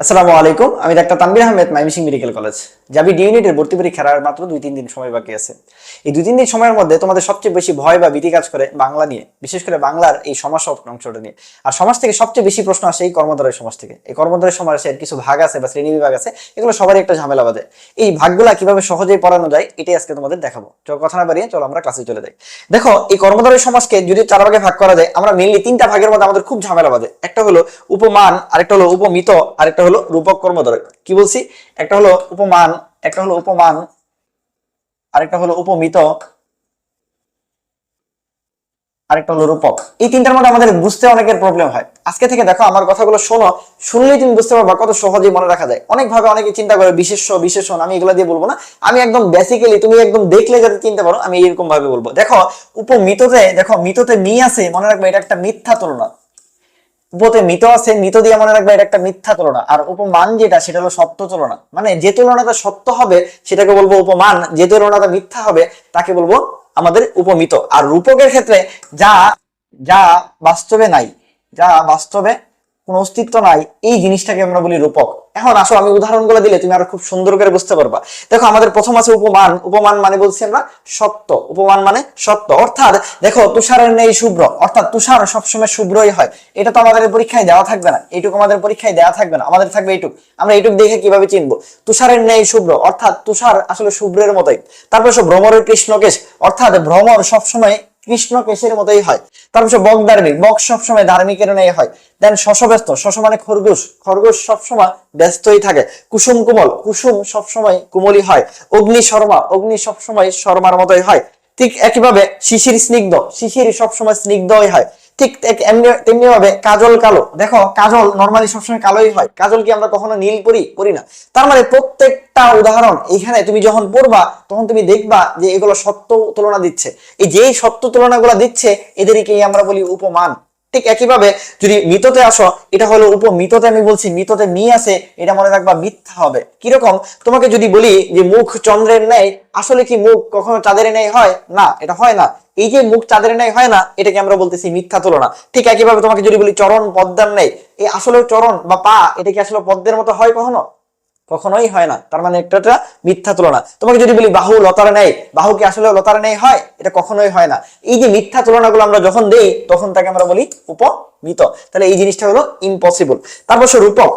আসসালামু আলাইকুম, আমি doctor Tanvir Ahmed Mymensingh medical college. যাবি ডি ইউনিটের ভর্তি পরীক্ষার আর মাত্র দুই, তিন দিন সময় বাকি আছে। এই দুই, তিন দিন সময়ের মধ্যে তোমাদের সবচেয়ে বেশি ভয় বা ভীতি কাজ করে বাংলা নিয়ে, বিশেষ করে বাংলার এই সমাজ অংশটা নিয়ে। আর সমাজ থেকে সবচেয়ে বেশি প্রশ্ন আসে এই কর্মধারের সমাজ থেকে। এই কর্মধারের সমাজের কিছু ভাগ আছে বা শ্রেণি বিভাগ আছে, এগুলো সবারই একটা ঝামেলা বাঁধে। এই ভাগগুলা কীভাবে সহজেই পড়ানো যায়, এটাই আজকে তোমাদের দেখাবো। চলো, কথা না বাড়িয়ে চলো, আমরা ক্লাসে চলে যাই। দেখো, এই কর্মধারের সমাজকে যদি চার ভাগে ভাগ করা যায়, আমরা মেনলি তিনটা ভাগের মধ্যে আমাদের খুব ঝামেলা বাঁধে। একটা হলো উপমান, আরেকটা হলো উপমিত, আরেকটা হলো রূপক কর্মধারয় কি বলছি? একটা হলো উপমান, একটা হলো উপমান, আরেকটা হলো উপমিত আরেকটা হলো রূপক। এই তিনটার মধ্যে আমাদের বুঝতে অনেকের প্রবলেম হয়। আজকে থেকে দেখো, আমার কথাগুলো শোনো, শুনলেই তুমি বুঝতে পারবা কত সহজেই মনে রাখা যায়। অনেক ভাবে অনেকে চিন্তা করে, বিশেষ্য, বিশেষণ, আমি এগুলো দিয়ে বলব না। আমি একদম বেসিক্যালি তুমি একদম দেখলে যাতে চিনতে পারো, আমি এরকম ভাবে বলব। দেখো, উপমিততে, দেখো, মিততে মি আছে, মনে রাখবে এটা একটা মিথ্যা তুলনা। উপতে মিত আছে, মিত দিয়ে মনে রাখবে এটা একটা মিথ্যা তুলনা। আর উপমান যেটা, সেটা হলো সত্য তুলনা। মানে যে তুলনাটা সত্য হবে, সেটাকে বলব উপমান। যে তুলনাটা মিথ্যা হবে, তাকে বলব আমাদের উপমিত। আর রূপকের ক্ষেত্রে যা যা বাস্তবে নাই, যা বাস্তবে কোনো অস্তিত্ব নাই, এই জিনিসটাকে আমরা বলি রূপক। এখন আসো, আমি উদাহরণগুলো দিলে তুমি আরও খুব সুন্দর করে বুঝতে পারবা। দেখো, আমাদের প্রথম আছে উপমান। উপমান মানে বলছি আমরা সত্য। উপমান মানে সত্য। অর্থাৎ দেখো, তুষারের নেই শুভ্র। অর্থাৎ তুষার সবসময় শুভ্রই হয়। এটা তো আমাদের পরীক্ষায় দেওয়া থাকবে না। এইটুকু আমাদের পরীক্ষায় দেওয়া থাকবে না। আমাদের থাকবে এইটুক। আমরা এইটুক দেখে কীভাবে চিনবো? তুষারের নেই শুভ্র। অর্থাৎ তুষার আসলে শুভ্রের মতোই। তারপর সব ভ্রমরের কৃষ্ণকেশ। অর্থাৎ ভ্রমর সবসময় কৃষ্ণ কেশের মতোই হয়। তারপর বক ধার্মিক বক সবসময় ধার্মিকের ন্যায় হয়। দেন শশব্যস্ত। শশ মানে খরগোশ। খরগোশ সবসময় ব্যস্তই থাকে। কুসুম কুমল। কুসুম সবসময় কুমলই হয়। অগ্নি শর্মা। অগ্নি সবসময় শর্মার মতোই হয়। ঠিক একইভাবে শিশির স্নিগ্ধ। শিশির সবসময় স্নিগ্ধই হয়। ঠিক এমনি তেমনি ভাবে কাজল কালো। দেখো, কাজল নর্মালি সবসময় কালোই হয়। কাজল কি আমরা কখনো নীল করি করি না। তার মানে প্রত্যেকটা উদাহরণ এখানে তুমি যখন পড়বা, তখন তুমি দেখবা যে এগুলো সত্য তুলনা দিচ্ছে। এই যেই সত্য তুলনাগুলো দিচ্ছে, এদেরকেই আমরা বলি উপমান। ঠিক একইভাবে যদি মিততে আসো, এটা হলো উপমিততে আমি বলছি, মিততে মি আছে, এটা মনে রাখবা মিথ্যা হবে। কীরকম? তোমাকে যদি বলি যে মুখ চন্দ্রের ন্যায়, আসলে কি মুখ কখনো চাঁদের ন্যায় হয়? না, এটা হয় না। এই যে মুখ চাঁদের ন্যায় হয় না, এটাকে আমরা বলতেছি মিথ্যা তুলনা। ঠিক একইভাবে তোমাকে যদি বলি চরণ পদ্মার নেই এই আসলে চরণ বা পা, এটা কি আসলে পদ্মের মতো হয় কখনো? কখনোই হয় না। তার মানে একটা মিথ্যা তুলনা। তোমাকে যদি বলি বাহু লতার নেই বাহু কি আসলে লতার নেই হয়? এটা কখনোই হয় না। এই যে মিথ্যা তুলনাগুলো আমরা যখন দেই, তখন তাকে আমরা বলি উপমিত। তাহলে এই জিনিসটা হলো ইম্পসিবল তারপর সে রূপক।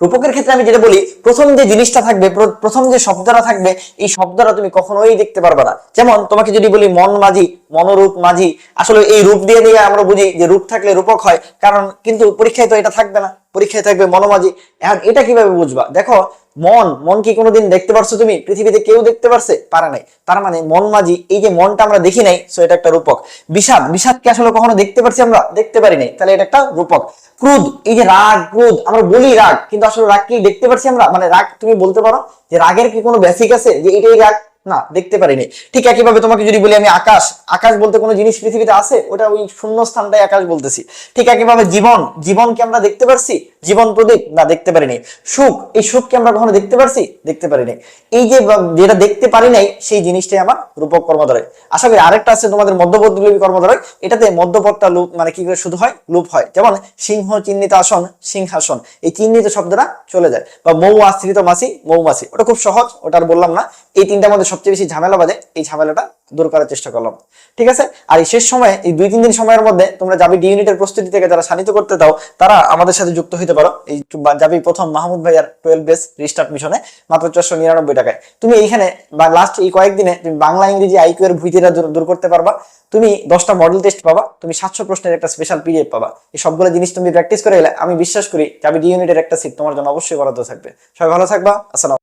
রূপকের ক্ষেত্রে আমি যেটা বলি, প্রথম যে জিনিসটা থাকবে প্রথম যে শব্দটা থাকবে, এই শব্দটা তুমি কখনোই দেখতে পারবে না। যেমন তোমাকে যদি বলি মন মাঝি, মনোরূপ মাঝি, আসলে এই রূপ দিয়ে দিয়ে আমরা বুঝি যে রূপ থাকলে রূপক হয়, কারণ কিন্তু পরীক্ষায় তো এটা থাকবে না, পরীক্ষায় থাকবে মনোমাঝি। এখন এটা কীভাবে বুঝবা? দেখো মন মন কি কোনোদিন দেখতে পারছ তুমি? পৃথিবীতে কেউ দেখতে পারছে? পারে নাই। তার মানে মন মাঝি, এই যে মনটা আমরা দেখি নাই সো এটা একটা রূপক। বিষাদ বিষাদ কি আসলে কখনো দেখতে পারছি আমরা? দেখতে পারি নাই। তাহলে এটা একটা রূপক। ক্রোধ, এই যে রাগ, ক্রোধ, আমরা বলি রাগ, কিন্তু আসলে রাগ কি দেখতে পারছি আমরা? মানে রাগ তুমি বলতে পারো যে রাগের কি কোনো বেসিক আছে? যে এটাই রাগ? না, দেখতে পারিনি ঠিক একইভাবে তোমাকে যদি বলি আমি আকাশ আকাশ বলতে কোনো জিনিস পৃথিবীতে আছে? ওটা ওই শূন্য স্থানটাই আকাশ বলতেছি। ঠিক একইভাবে জীবন জীবন কি আমরা দেখতে পারছি? জীবন প্রদীপ? না, দেখতে পারিনি। সুখ? এই সুখ কি আমরা কখনো দেখতে পারছি? দেখতে পারিনি। এই যে যেটা দেখতে পারি নাই, সেই জিনিসটাই আমার রূপক কর্মধারয়। আশা করি আরেকটা আছে তোমাদের মধ্যবর্তী লিপি কর্মধারয়। এটাতে মধ্যপদটা লুপ মানে কি করে শুধু হয়? লুপ হয়। যেমন সিংহ চিহ্নিত আসন, সিংহাসন। এই চিহ্নিত শব্দটা চলে যায়। বা মৌ আশ্রিত মাসি, মৌমাছি। ওটা খুব সহজ, ওটা আর বললাম না। এই তিনটার মধ্যে সবচেয়ে বেশি ঝামেলা বাজে। এই ঝামেলাটা দূর করার চেষ্টা করলাম। ঠিক আছে? আর এই শেষ সময়ে, এই দুই তিন দিন সময়ের মধ্যে তোমরা যাবি ডি ইউনিটের প্রস্তুতি থেকে যারা শানিত করতে দাও তারা আমাদের সাথে যুক্ত হতে পারো। এই যাবি প্রথম মাহমুদ ভাইয়ার টুয়েলভ বেস রিস্টার্ট মিশনে মাত্র চারশো নিরানব্বই টাকায়। তুমি এইখানে বা লাস্ট এই কয়েকদিনে তুমি বাংলা, ইংরেজি আইকিউ এর ভুইতিরা দূর দূর করতে পারবা। তুমি দশটা মডেল টেস্ট পাবা, তুমি সাতশো প্রশ্নের একটা স্পেশাল পিডিএফ পাবা। এই সবগুলো জিনিস তুমি প্র্যাকটিস করে গেলে আমি বিশ্বাস করি, যাবি ডি ইউনিটের একটা সিট তোমার জন্য অবশ্যই বরাদ্দ থাকবে। সবাই ভালো থাকবা, আসসালাম